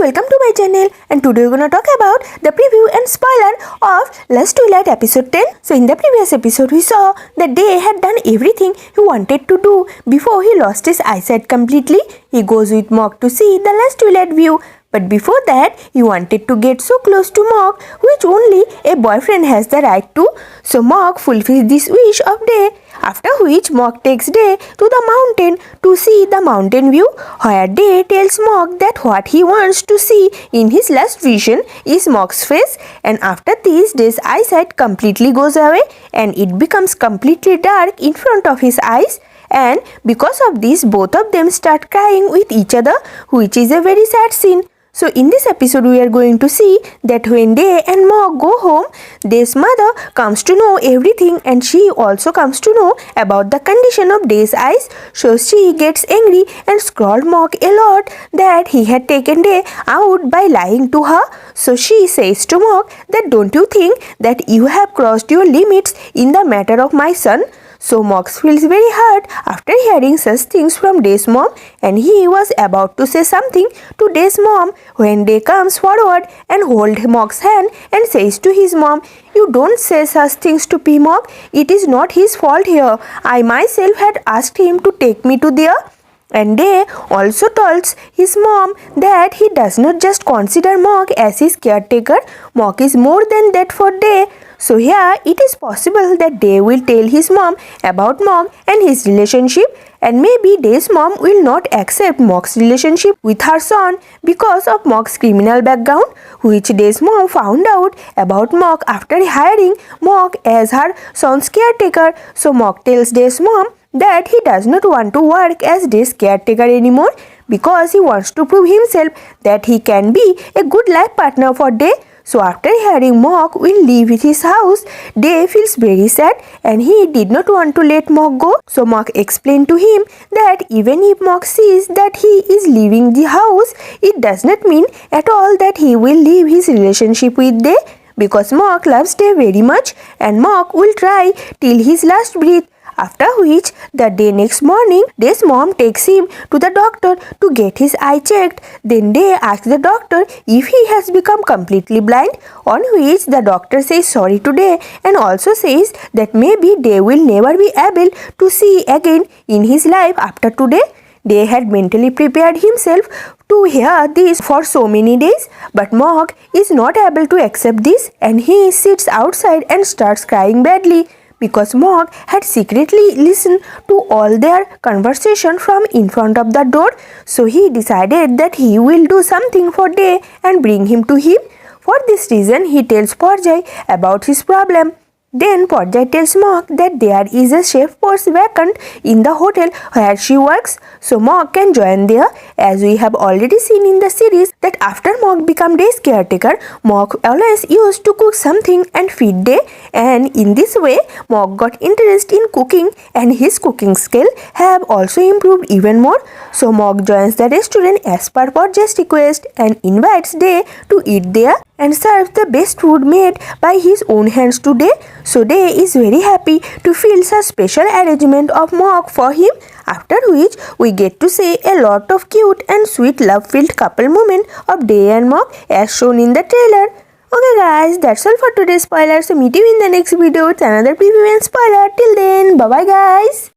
welcome to my channel and today we're gonna talk about the preview and spoiler of Last Twilight episode 10. So in the previous episode we saw that Day had done everything he wanted to do before he lost his eyesight completely. He goes with Mog to see the Last Twilight view but before that, he wanted to get so close to Mog, which only a boyfriend has the right to. So Mog fulfills this wish of Day. After which Mog takes Day to the mountain to see the mountain view, where Day tells Mog that what he wants to see in his last vision is Mog's face. And after this, Day's eyesight completely goes away and it becomes completely dark in front of his eyes and because of this both of them start crying with each other which is a very sad scene so in this episode we are going to see that when Day and Mog go home, Day's mother comes to know everything and she also comes to know about the condition of Day's eyes. So she gets angry and scold Mog a lot that he had taken Day out by lying to her. So she says to Mog that don't you think that you have crossed your limits in the matter of my son? So Mox feels very hurt after hearing such things from Day's mom and he was about to say something to Day's mom when Day comes forward and holds Mox's hand and says to his mom, You don't say such things to P. It is not his fault here. I myself had asked him to take me to there. And Day also tells his mom that he does not just consider Mog as his caretaker, Mog is more than that for Day. So here it is possible that Day will tell his mom about Mog and his relationship and maybe Day's mom will not accept Mog's relationship with her son because of Mog's criminal background which Day's mom found out about Mog after hiring Mog as her son's caretaker. So Mog tells Day's mom that he does not want to work as Day's caretaker anymore because he wants to prove himself that he can be a good life partner for Day so after hearing Mog will leave his house, Day feels very sad and he did not want to let Mog go. So Mog explained to him that even if Mog sees that he is leaving the house, it does not mean at all that he will leave his relationship with Day because Mog loves Day very much and Mog will try till his last breath. After which, the day next morning, Day's mom takes him to the doctor to get his eye checked. Then Day asks the doctor if he has become completely blind, on which the doctor says sorry to Day and also says that maybe Day will never be able to see again in his life after today. Day had mentally prepared himself to hear this for so many days, but Mog is not able to accept this and he sits outside and starts crying badly because Mog had secretly listened to all their conversation from in front of the door. So he decided that he will do something for Day and bring him to him. For this reason, he tells Porjai about his problem. Then Porjai tells Mog that there is a chef post vacant in the hotel where she works, so Mog can join there. As we have already seen in the series that after Mog became Day's caretaker, Mog always used to cook something and feed Day and in this way Mog got interest in cooking and his cooking skill have also improved even more. So Mog joins the restaurant as per Porjai's request and invites Day to eat there and serves the best food made by his own hands today. So Day is very happy to feel such special arrangement of Mog for him. After which we get to see a lot of cute and sweet love-filled couple moment of Day and Mog as shown in the trailer. Okay guys, that's all for today's spoiler. So meet you in the next video with another preview and spoiler. Till then, bye bye guys.